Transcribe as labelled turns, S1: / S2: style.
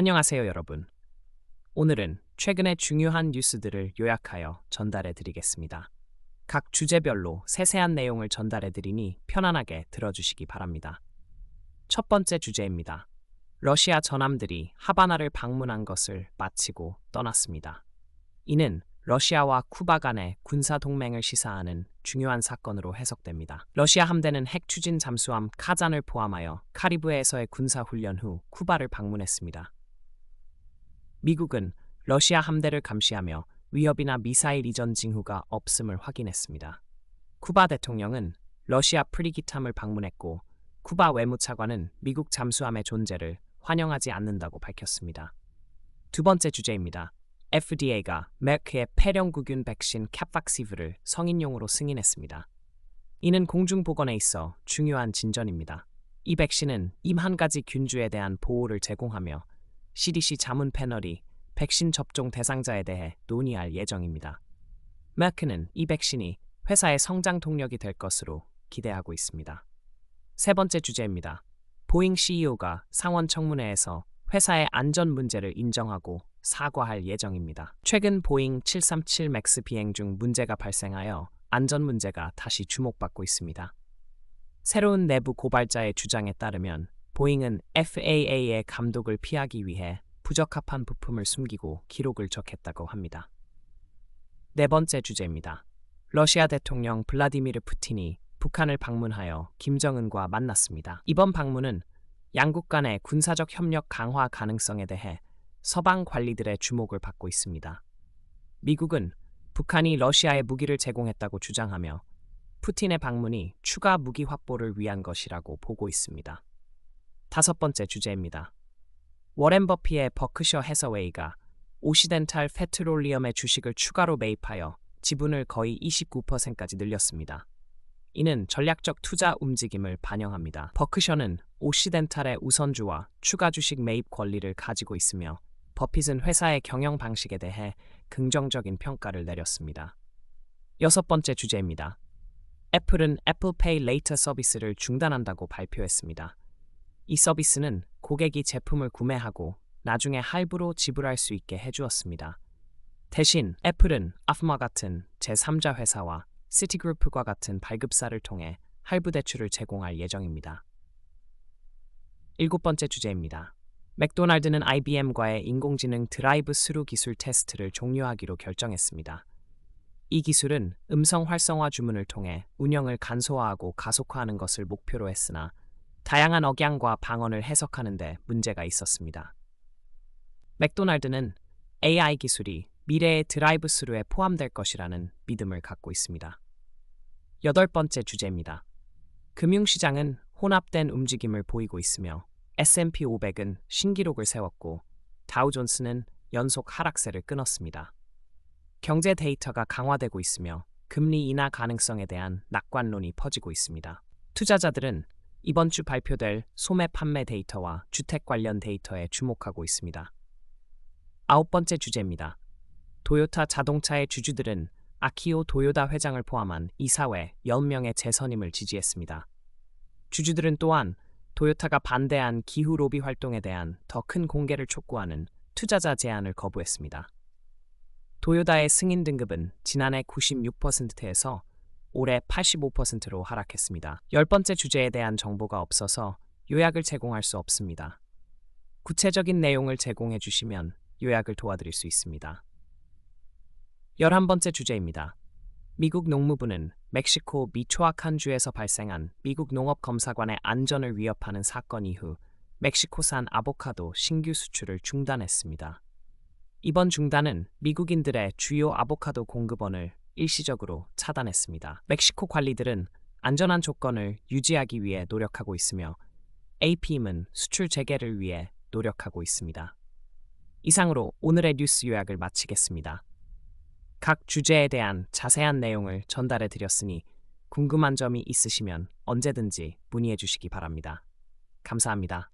S1: 안녕하세요, 여러분. 오늘은 최근의 중요한 뉴스들을 요약하여 전달해 드리겠습니다. 각 주제별로 세세한 내용을 전달해 드리니 편안하게 들어주시기 바랍니다. 첫 번째 주제입니다. 러시아 전함들이 하바나를 방문한 것을 마치고 떠났습니다. 이는 러시아와 쿠바 간의 군사 동맹을 시사하는 중요한 사건으로 해석됩니다. 러시아 함대는 핵 추진 잠수함 카잔을 포함하여 카리브해에서의 군사 훈련 후 쿠바를 방문했습니다. 미국은 러시아 함대를 감시하며 위협이나 미사일 이전 징후가 없음을 확인했습니다. 쿠바 대통령은 러시아 프리기탐을 방문했고 쿠바 외무차관은 미국 잠수함의 존재를 환영하지 않는다고 밝혔습니다. 두 번째 주제입니다. FDA가 메크의 폐렴구균 백신 캡박시브를 성인용으로 승인했습니다. 이는 공중보건에 있어 중요한 진전입니다. 이 백신은 임한 가지 균주에 대한 보호를 제공하며 CDC 자문 패널이 백신 접종 대상자에 대해 논의할 예정입니다. 메크는 이 백신이 회사의 성장 동력이 될 것으로 기대하고 있습니다. 세 번째 주제입니다. 보잉 CEO가 상원 청문회에서 회사의 안전 문제를 인정하고 사과할 예정입니다. 최근 보잉 737 맥스 비행 중 문제가 발생하여 안전 문제가 다시 주목받고 있습니다. 새로운 내부 고발자의 주장에 따르면 보잉은 FAA의 감독을 피하기 위해 부적합한 부품을 숨기고 기록을 적했다고 합니다. 네 번째 주제입니다. 러시아 대통령 블라디미르 푸틴이 북한을 방문하여 김정은과 만났습니다. 이번 방문은 양국 간의 군사적 협력 강화 가능성에 대해 서방 관리들의 주목을 받고 있습니다. 미국은 북한이 러시아에 무기를 제공했다고 주장하며 푸틴의 방문이 추가 무기 확보를 위한 것이라고 보고 있습니다. 다섯 번째 주제입니다. 워렌 버피의 버크셔 해서웨이가 오시덴탈 페트롤리엄의 주식을 추가로 매입하여 지분을 거의 29%까지 늘렸습니다. 이는 전략적 투자 움직임을 반영합니다. 버크셔는 오시덴탈의 우선주와 추가 주식 매입 권리를 가지고 있으며 버핏은 회사의 경영 방식에 대해 긍정적인 평가를 내렸습니다. 여섯 번째 주제입니다. 애플은 애플페이 레이터 서비스를 중단한다고 발표했습니다. 이 서비스는 고객이 제품을 구매하고 나중에 할부로 지불할 수 있게 해주었습니다. 대신 애플은 아프마 같은 제3자 회사와 시티그룹과 같은 발급사를 통해 할부 대출을 제공할 예정입니다. 일곱 번째 주제입니다. 맥도날드는 IBM과의 인공지능 드라이브 스루 기술 테스트를 종료하기로 결정했습니다. 이 기술은 음성 활성화 주문을 통해 운영을 간소화하고 가속화하는 것을 목표로 했으나 다양한 억양과 방언을 해석하는 데 문제가 있었습니다. 맥도날드는 AI 기술이 미래의 드라이브 스루에 포함될 것이라는 믿음을 갖고 있습니다. 여덟 번째 주제입니다. 금융시장은 혼합된 움직임을 보이고 있으며 S&P 500은 신기록을 세웠고 다우존스는 연속 하락세를 끊었습니다. 경제 데이터가 강화되고 있으며 금리 인하 가능성에 대한 낙관론이 퍼지고 있습니다. 투자자들은 이번 주 발표될 소매 판매 데이터와 주택 관련 데이터에 주목하고 있습니다. 아홉 번째 주제입니다. 도요타 자동차의 주주들은 아키오 도요다 회장을 포함한 이사회 10명의 재선임을 지지했습니다. 주주들은 또한 도요타가 반대한 기후 로비 활동에 대한 더 큰 공개를 촉구하는 투자자 제안을 거부했습니다. 도요다의 승인 등급은 지난해 96%에서 올해 85%로 하락했습니다. 열 번째 주제에 대한 정보가 없어서 요약을 제공할 수 없습니다. 구체적인 내용을 제공해 주시면 요약을 도와드릴 수 있습니다. 열한 번째 주제입니다. 미국 농무부는 멕시코 미초아칸 주에서 발생한 미국 농업검사관의 안전을 위협하는 사건 이후 멕시코산 아보카도 신규 수출을 중단했습니다. 이번 중단은 미국인들의 주요 아보카도 공급원을 일시적으로 차단했습니다. 멕시코 관리들은 안전한 조건을 유지하기 위해 노력하고 있으며 APM은 수출 재개를 위해 노력하고 있습니다. 이상으로 오늘의 뉴스 요약을 마치겠습니다. 각 주제에 대한 자세한 내용을 전달해 드렸으니 궁금한 점이 있으시면 언제든지 문의해 주시기 바랍니다. 감사합니다.